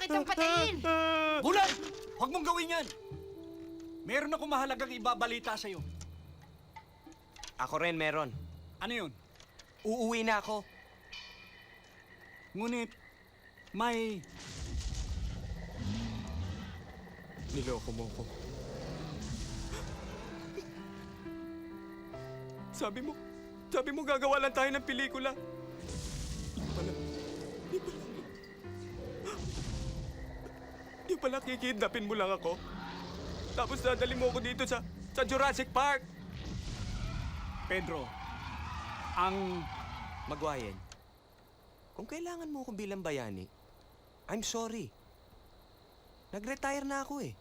kitang patayin! Bulan! Huwag mong gawin yan! Meron akong mahalagang ibabalita sa'yo. Ako rin meron. Ano yun? Uuwi na ako. Ngunit, may... Niloko mo ko. Sabi mo, sabi mo gagawa lang tayo ng pelikula. Pala kikidnapin mo lang ako. Tapos dadali mo ako dito sa, sa Jurassic Park. Pedro, ang... Magwayen, kung kailangan mo ako bilang bayani, I'm sorry. Nag-retire na ako eh.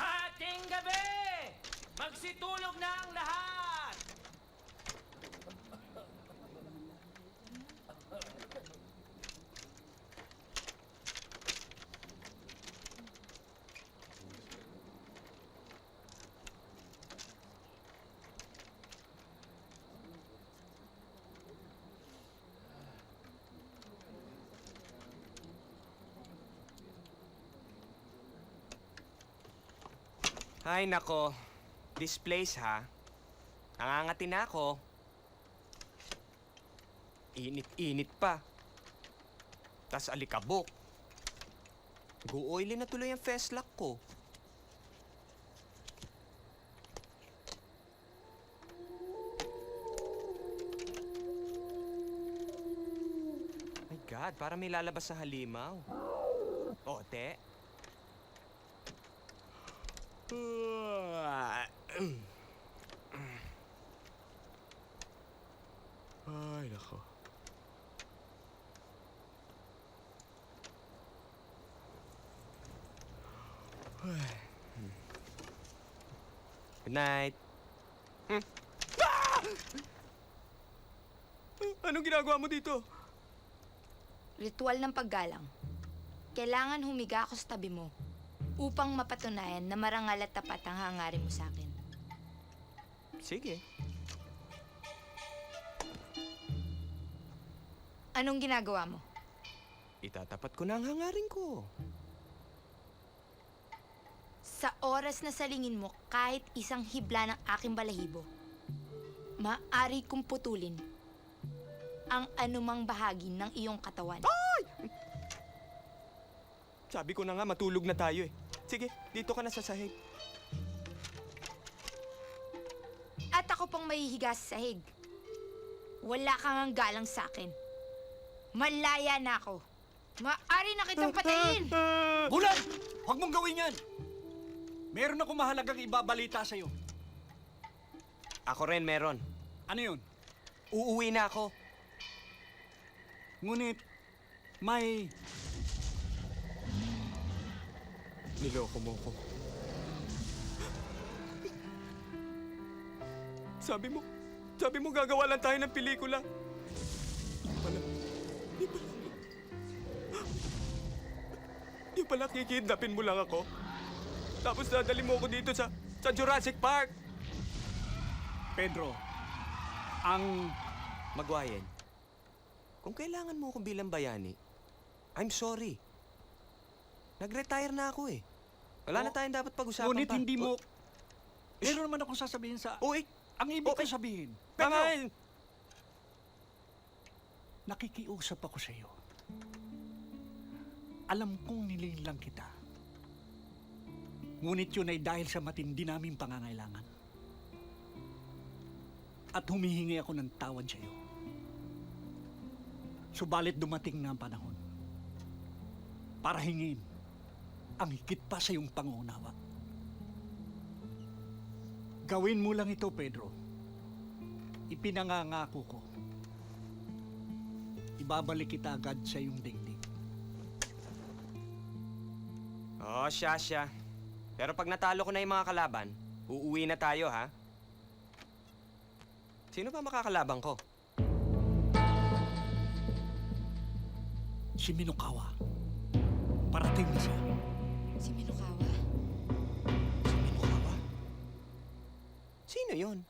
Hating gabi! Magsitulog na ang lahat! Ay nako, this place ha. Nangangati na ako. Init-init pa. Tas alikabok. Go-oily na tuloy ang festlock ko. My God, para may lalabas sa halimaw. O, te. Ay, nako. Good night. Hmm. Ah! Anong ginagawa mo dito? Ritual ng paggalang. Kailangan humiga ako sa tabi mo upang mapatunayan na marangal at tapat ang hangarin mo sa akin. Sige. Anong ginagawa mo? Itatapat ko na ang hangarin ko. Sa oras na salingin mo kahit isang hibla ng aking balahibo, maaari kong putulin ang anumang bahagi ng iyong katawan. Sabi ko na nga, matulog na tayo eh. Sige, dito ka na sa sahig. Pang mahihiga sa sahig. Wala kang ang galang sa akin. Malaya na ako. Maaari na kitang patayin! Bulan! Huwag mong gawin yan! Meron akong mahalagang ibabalita sa'yo. Ako rin meron. Ano yun? Uuwi na ako. Ngunit, may... Niloko mo ko. Sabi mo, sabi mo gagawa lang tayo ng pelikula. Di pala, di pala. Di pala kikidnapin mo lang ako. Tapos dadali mo ako dito sa, sa Jurassic Park. Pedro, ang... Magwayen, kung kailangan mo ako bilang bayani, I'm sorry. Nag-retire na ako eh. Wala na Oh, tayong dapat pag-usapan Ngunit pa. hindi mo... O- Meron naman akong sasabihin sa... Uy! Ang ibig ko sabihin! Pedro, nakikiusap ako sa iyo. Alam kong nililang kita. Ngunit yun ay dahil sa matindi naming pangangailangan. At humihingi ako ng tawad sa iyo. Subalit dumating na ang panahon para hingin ang higit pa sa iyong pangunawa. Gawin mo lang ito, Pedro. Ipinangangako ko. Ibabalik kita agad sa iyong dingding. Oo, oh, siya, siya. Pero pag natalo ko na yung mga kalaban, uuwi na tayo, ha? Sino ba makakalaban ko? Si Minokawa. Parating na siya. Sino yun?